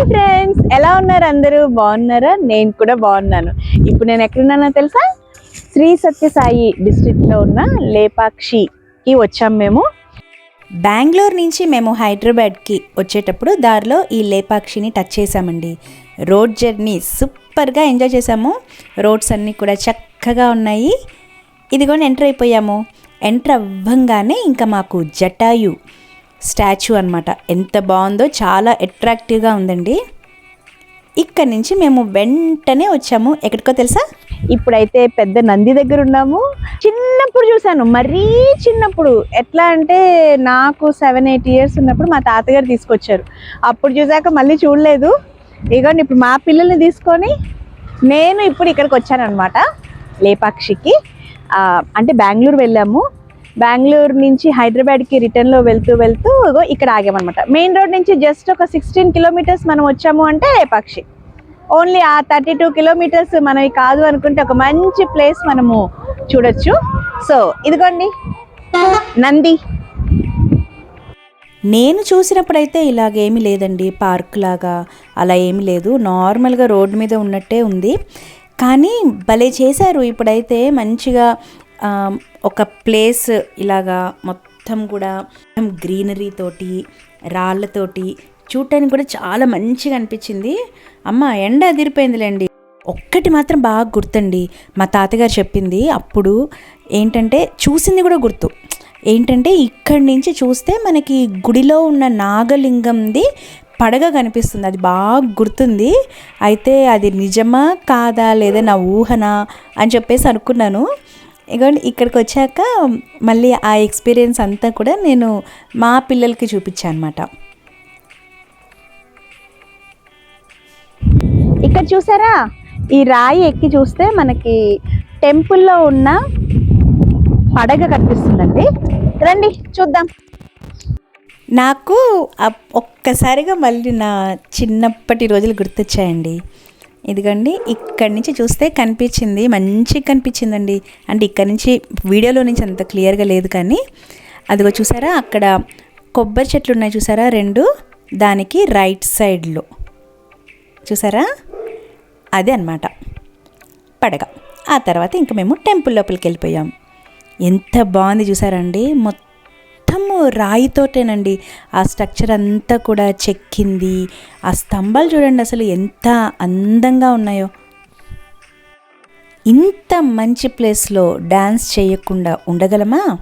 Hi friends ఎలా ఉన్నారు అందరూ? బాగున్నారా? నేను కూడా బాగున్నాను. ఇప్పుడు నేను ఎక్కడున్నానో తెలుసా? శ్రీ సత్యసాయి డిస్ట్రిక్ట్లో ఉన్న లేపాక్షికి వచ్చాం మేము. బెంగళూరు నుంచి మేము హైదరాబాద్కి వచ్చేటప్పుడు దారిలో ఈ లేపాక్షిని టచ్ చేసామండి రోడ్ జర్నీ సూపర్గా ఎంజాయ్ చేసాము రోడ్స్ అన్నీ కూడా చక్కగా ఉన్నాయి. ఇదిగోని ఎంటర్ అయిపోయాము. ఎంటర్ అవ్వంగానే ఇంకా మాకు జటాయు స్టాచ్యూ అనమాట ఎంత బాగుందో చాలా అట్రాక్టివ్గా ఉందండి. ఇక్కడి నుంచి మేము వెంటనే వచ్చాము. ఎక్కడికో తెలుసా? ఇప్పుడైతే పెద్ద నంది దగ్గర ఉన్నాము. చిన్నప్పుడు చూశాను. మరీ చిన్నప్పుడు. ఎట్లా అంటే నాకు సెవెన్ ఎయిట్ ఇయర్స్ ఉన్నప్పుడు మా తాతగారు తీసుకొచ్చారు. అప్పుడు చూసాక మళ్ళీ చూడలేదు. ఇదిగోండి ఇప్పుడు మా పిల్లల్ని తీసుకొని నేను ఇప్పుడు ఇక్కడికి వచ్చాను అనమాట లేపాక్షికి అంటే బెంగళూరు వెళ్ళాము. బెంగళూరు నుంచి హైదరాబాద్కి రిటర్న్లో వెళ్తూ వెళ్తూ ఇక్కడ ఆగామన్నమాట. మెయిన్ రోడ్ నుంచి జస్ట్ ఒక సిక్స్టీన్ కిలోమీటర్స్ మనం వచ్చాము అంటే లేపాక్షి ఓన్లీ ఆ థర్టీ టూ కిలోమీటర్స్ మనవి కాదు అనుకుంటే ఒక మంచి ప్లేస్ మనము చూడొచ్చు. సో ఇదిగోండి. నంది. నేను చూసినప్పుడైతే ఇలాగేమీ లేదండి పార్క్ లాగా అలా ఏమీ లేదు. నార్మల్గా రోడ్డు మీద ఉన్నట్టే ఉంది. కానీ భలే చేశారు. ఇప్పుడైతే మంచిగా ఒక ప్లేస్ ఇలాగా మొత్తం కూడా గ్రీనరీ తోటి రాళ్ళతోటి చూడటానికి కూడా చాలా మంచిగా అనిపించింది. అమ్మ ఎండ అదిరిపోయిందిలేండి. ఒక్కటి మాత్రం బాగా గుర్తండి. మా తాతగారు చెప్పింది అప్పుడు ఏంటంటే చూసింది కూడా గుర్తు. ఏంటంటే ఇక్కడి నుంచి చూస్తే మనకి గుడిలో ఉన్న నాగలింగంది పడగ కనిపిస్తుంది. అది బాగా గుర్తుంది. అయితే అది నిజమా కాదా లేదా నా ఊహనా అని చెప్పేసి అనుకున్నాను. ఇగోండి ఇక్కడికి వచ్చాక మళ్ళీ ఆ ఎక్స్పీరియన్స్ అంతా కూడా నేను మా పిల్లలకి చూపించాను అనమాట ఇక్కడ చూసారా? ఈ రాయి ఎక్కి చూస్తే మనకి టెంపుల్లో ఉన్న పడగ కనిపిస్తుందండి. రండి చూద్దాం. నాకు ఒక్కసారిగా మళ్ళీ నా చిన్నప్పటి రోజులు గుర్తొచ్చాయండి. ఇదిగోండి ఇక్కడి నుంచి చూస్తే కనిపించింది మంచిగా కనిపించిందండి. అంటే ఇక్కడి నుంచి వీడియోలో నుంచి అంత క్లియర్గా లేదు కానీ అదిగో చూసారా అక్కడ కొబ్బరి చెట్లు ఉన్నాయి చూసారా రెండు దానికి రైట్ సైడ్లో. చూసారా? అదే అన్నమాట. పడగ. ఆ తర్వాత ఇంకా మేము టెంపుల్ లోపలికి వెళ్ళిపోయాం. ఎంత బాగుంది చూసారండి మొత్తం రాయితోటేనండి. ఆ స్ట్రక్చర్ అంతా కూడా చెక్కింది. ఆ స్తంభాలు చూడండి అసలు ఎంత అందంగా ఉన్నాయో. ఇంత మంచి ప్లేస్లో డ్యాన్స్ చేయకుండా ఉండగలమా?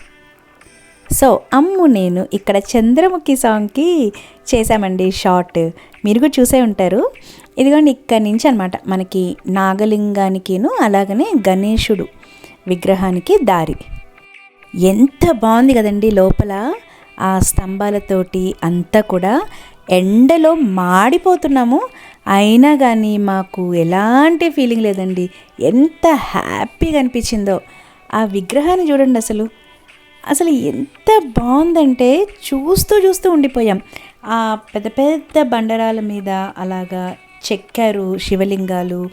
సో అమ్ము నేను ఇక్కడ చంద్రముఖి సాంగ్కి చేశామండి షార్ట్ మీరు కూడా చూసే ఉంటారు. ఇదిగోండి ఇక్కడి నుంచి అనమాట మనకి నాగలింగానికిను అలాగనే గణేశుడు విగ్రహానికి దారి. ఎంత బాగుంది కదండి లోపల. ఆ స్తంభాలతోటి అంతా కూడా ఎండలో మాడిపోతున్నాము. అయినా కానీ మాకు ఎలాంటి ఫీలింగ్ లేదండి. ఎంత హ్యాపీగా అనిపించిందో. ఆ విగ్రహాన్ని చూడండి అసలు. అసలు ఎంత బాగుందంటే చూస్తూ చూస్తూ ఉండిపోయాం. ఆ పెద్ద పెద్ద బండరాల మీద అలాగా చెక్కారు శివలింగాలు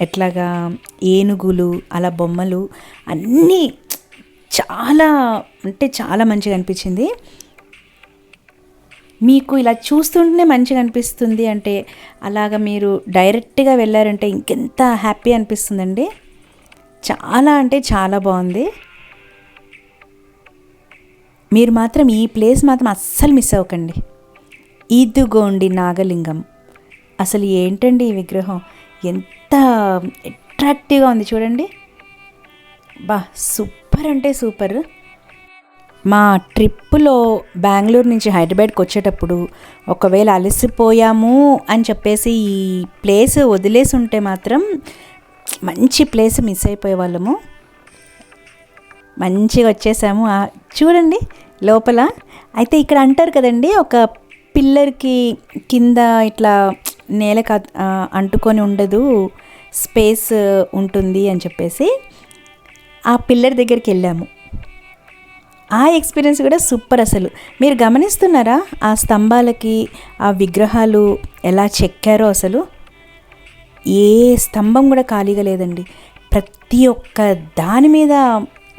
ఎట్లాగా ఏనుగులు అలా బొమ్మలు అన్నీ చాలా అంటే చాలా మంచిగా అనిపించింది. మీకు ఇలా చూస్తుంటేనే మంచిగా అనిపిస్తుంది అంటే అలాగ మీరు డైరెక్ట్గా వెళ్ళారంటే ఇంకెంత హ్యాపీ అనిపిస్తుందండి. చాలా అంటే చాలా బాగుంది. మీరు మాత్రం ఈ ప్లేస్ మాత్రం అస్సలు మిస్ అవ్వకండి. ఇదిగోండి నాగలింగం. అసలు ఏంటండి ఈ విగ్రహం? ఎంత అట్రాక్టివ్గా ఉంది చూడండి. బా సూపర్ సూపర్ అంటే సూపర్. మా ట్రిప్పులో బెంగళూరు నుంచి హైదరాబాద్కి వచ్చేటప్పుడు ఒకవేళ అలసిపోయాము అని చెప్పేసి ఈ ప్లేస్ వదిలేసి ఉంటే మాత్రం మంచి ప్లేస్ మిస్ అయిపోయే వాళ్ళము మంచిగా వచ్చేసాము. చూడండి లోపల. అయితే ఇక్కడ అంటారు కదండి ఒక పిల్లర్కి కింద ఇట్లా నేల అంటుకొని ఉండదు స్పేస్ ఉంటుంది అని చెప్పేసి. ఆ పిల్లర్ దగ్గరికి వెళ్ళాము. ఆ ఎక్స్పీరియన్స్ కూడా సూపర్ అసలు. మీరు గమనిస్తున్నారా ఆ స్తంభాలకి ఆ విగ్రహాలు ఎలా చెక్కారో అసలు? ఏ స్తంభం కూడా ఖాళీగా లేదండి. ప్రతి ఒక్క దాని మీద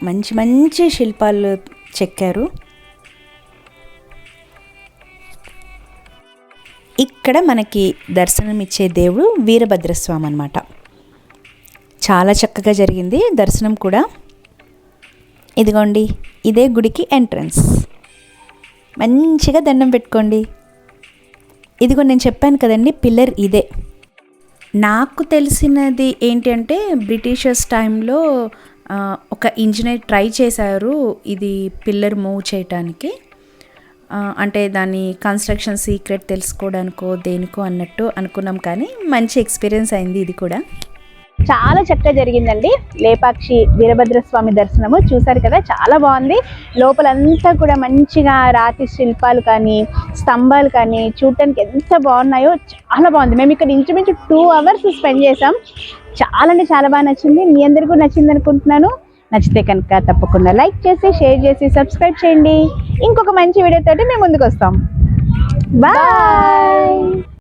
మంచి మంచి శిల్పాలు చెక్కారు. ఇక్కడ మనకి దర్శనం ఇచ్చే దేవుడు వీరభద్రస్వామి అనమాట చాలా చక్కగా జరిగింది. దర్శనం కూడా. ఇదిగోండి ఇదే గుడికి ఎంట్రన్స్. మంచిగా దండం పెట్టుకోండి. ఇదిగో నేను చెప్పాను కదండి పిల్లర్ ఇదే. నాకు తెలిసినది ఏంటి అంటే బ్రిటిషర్స్ టైంలో ఒక ఇంజనీర్ ట్రై చేశారు ఇది పిల్లర్ మూవ్ చేయటానికి. అంటే దాని కన్స్ట్రక్షన్ సీక్రెట్ తెలుసుకోవడానికో దేనికో అన్నట్టు అనుకున్నాం కానీ మంచి ఎక్స్పీరియన్స్ అయింది ఇది కూడా. చాలా చక్కగా జరిగిందండి. లేపాక్షి వీరభద్ర స్వామి దర్శనము చూసారు కదా చాలా బాగుంది. లోపలంతా కూడా మంచిగా రాతి శిల్పాలు కానీ స్తంభాలు కానీ చూడటానికి ఎంత బాగున్నాయో చాలా బాగుంది. మేము ఇక్కడ ఇంచుమించు టూ అవర్స్ స్పెండ్ చేసాం చాలా అంటే చాలా బాగా నచ్చింది. మీ అందరికీ నచ్చింది అనుకుంటున్నాను. నచ్చితే కనుక తప్పకుండా లైక్ చేసి షేర్ చేసి సబ్స్క్రైబ్ చేయండి. ఇంకొక మంచి వీడియోతో మేము ముందుకు వస్తాం. బాయ్